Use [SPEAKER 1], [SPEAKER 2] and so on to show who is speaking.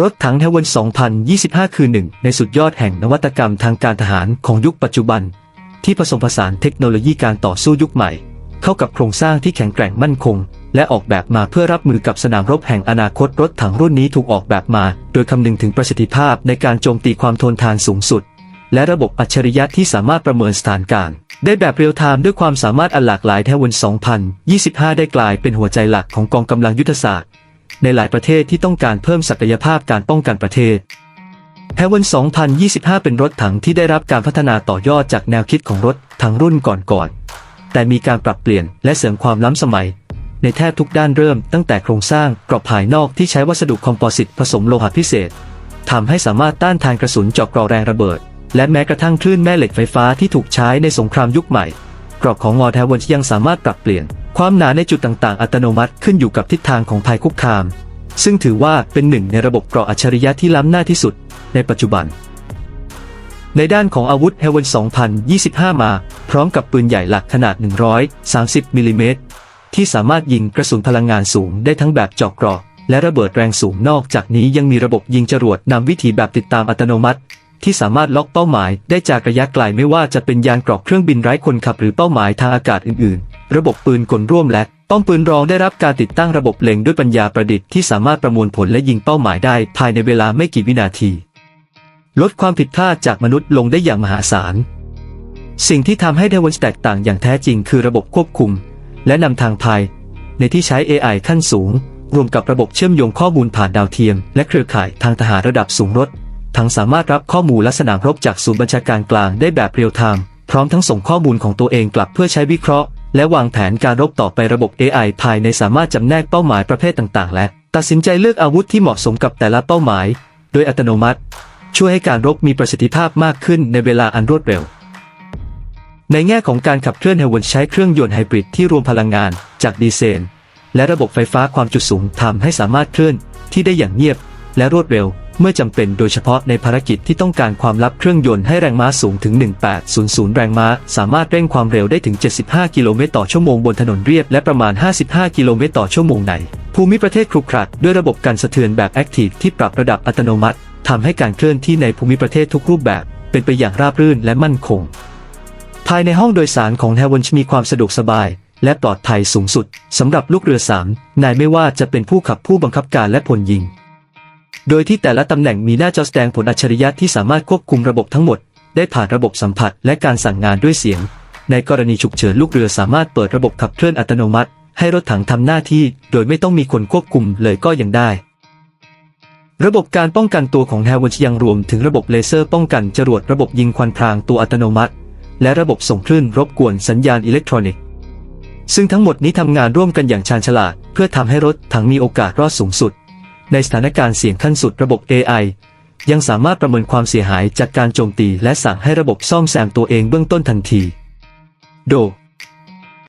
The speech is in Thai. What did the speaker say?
[SPEAKER 1] รถถังเทวัน 2025 คือหนึ่งในสุดยอดแห่งนวัตกรรมทางการทหารของยุคปัจจุบัน ที่ผสมผสานเทคโนโลยีการต่อสู้ยุคใหม่ เข้ากับโครงสร้างที่แข็งแกร่งมั่นคง และออกแบบมาเพื่อรับมือกับสนามรบแห่งอนาคตรถถังรุ่นนี้ถูกออกแบบมา โดยคำนึงถึงประสิทธิภาพในการโจมตีความทนทานสูงสุด และระบบอัจฉริยะที่สามารถประเมินสถานการณ์ ได้แบบเรียลไทม์ด้วยความสามารถอันหลากหลายแทวัน 2025 ได้กลายเป็นหัวใจหลักของกองกำลังยุทธศาสตร์ ในหลายประเทศที่ต้องการเพิ่มศักยภาพการป้องกันประเทศแฮเวน2025 เป็นรถถังที่ได้รับการพัฒนาต่อยอดจากแนวคิดของรถถังรุ่นก่อนๆ แต่มีการปรับเปลี่ยนและเสริมความล้ำสมัย ในแทบทุกด้านเริ่มตั้งแต่โครงสร้างกรอบภายนอกที่ใช้วัสดุคอมโพสิตผสมโลหะพิเศษทำให้สามารถต้านทานกระสุนเจาะกรอแรงระเบิด และแม้กระทั่งคลื่นแม่เหล็กไฟฟ้าที่ถูกใช้ในสงครามยุคใหม่ กรอบของงอแทเวนยังสามารถปรับเปลี่ยน ความหนาในจุดต่างๆ อัตโนมัติขึ้นอยู่กับทิศทางของภัยคุกคาม ซึ่งถือว่าเป็นหนึ่งในระบบเกราะอัจฉริยะที่ล้ำหน้าที่สุดในปัจจุบัน ในด้านของอาวุธเฮเวน2025 มา พร้อมกับปืนใหญ่หลักขนาด 130 มิลลิเมตรที่สามารถยิงกระสุนพลังงานสูงได้ทั้งแบบเจาะเกราะและระเบิดแรงสูงนอกจากนี้ยังมีระบบยิงจรวดนำวิธีแบบติดตามอัตโนมัติ ที่สามารถล็อกเป้าหมายได้จากระยะไกลไม่ว่าจะเป็นยานเกราะเครื่องบินไร้คนขับหรือเป้าหมายทางอากาศอื่นๆ ระบบปืนกลร่วมและป้อมปืนรองได้รับการติดตั้งระบบเล็งด้วยปัญญาประดิษฐ์ที่สามารถประมวลผลและยิงเป้าหมายได้ภายในเวลาไม่กี่วินาที ลดความผิดพลาดจากมนุษย์ลงได้อย่างมหาศาล สิ่งที่ทำให้เดวันแตกต่างอย่างแท้จริงคือระบบควบคุม และนำทางภายในที่ใช้ AI ขั้นสูง รวมกับระบบเชื่อมโยงข้อมูลผ่านดาวเทียม และเครือข่ายทางทหารระดับสูงรถ ทั้งสามารถรับข้อมูลและสนามรบจากศูนย์บัญชาการกลางได้แบบเรียลไทม์พร้อมทั้งส่งข้อมูลของตัวเองกลับเพื่อใช้วิเคราะห์ และวางแผนการรบต่อไประบบ AI ภายในสามารถจำแนกเป้าหมายประเภทต่างๆ และ ตัดสินใจเลือกอาวุธที่เหมาะสมกับแต่ละเป้าหมาย โดยอัตโนมัติ ช่วยให้การรบมีประสิทธิภาพมากขึ้นในเวลาอันรวดเร็ว ในแง่ของการขับเคลื่อนเฮเวนใช้เครื่องยนต์ไฮบริดที่รวมพลังงานจากดีเซลและระบบไฟฟ้าความจุสูงทำให้สามารถเคลื่อนที่ได้อย่างเงียบ และรวดเร็ว เมื่อจำเป็นโดยเฉพาะในภารกิจที่ต้องการความลับเครื่องยนต์ให้แรงม้าสูงถึง 1800 แรงม้า สามารถเร่งความเร็วได้ถึง 75 กิโลเมตรต่อชั่วโมงบนถนนเรียบและประมาณ 55 กิโลเมตรต่อชั่วโมงใน ภูมิประเทศครุขระด้วยระบบการสะเทือนแบบแอคทีฟที่ปรับระดับอัตโนมัติทำให้การเคลื่อนที่ในภูมิประเทศทุกรูปแบบ เป็นไปอย่างราบรื่นและมั่นคง ภายในห้องโดยสารของแฮวนชมีความสะดวกสบายและปลอดภัยสูงสุดสำหรับลูกเรือสามนายไม่ว่าจะเป็นผู้ขับผู้บังคับการและพลยิง โดยที่แต่ละตำแหน่งมีหน้าจอแสดงผลอัจฉริยะที่สามารถควบคุมระบบทั้งหมด ได้ผ่านระบบสัมผัสและการสั่งงานด้วยเสียง ในกรณีฉุกเฉินลูกเรือสามารถเปิดระบบขับเคลื่อนอัตโนมัติ ให้รถถังทำหน้าที่ โดยไม่ต้องมีคนควบคุมเลยก็ยังได้ ระบบการป้องกันตัวของแฮวนยังรวมถึงระบบเลเซอร์ป้องกันจรวดระบบยิงควันพรางตัวอัตโนมัติ และระบบส่งคลื่นรบกวนสัญญาณอิเล็กทรอนิกส์ซึ่งทั้งหมดนี้ทำงานร่วมกันอย่างชาญฉลาด เพื่อทำให้รถถังมีโอกาสรอดสูงสุด ในสถานการณ์เสี่ยงขั้นสุดระบบ AI ยังสามารถประเมินความเสียหายจากการโจมตีและสั่งให้ระบบซ่อมแซมตัวเองเบื้องต้นทันที โด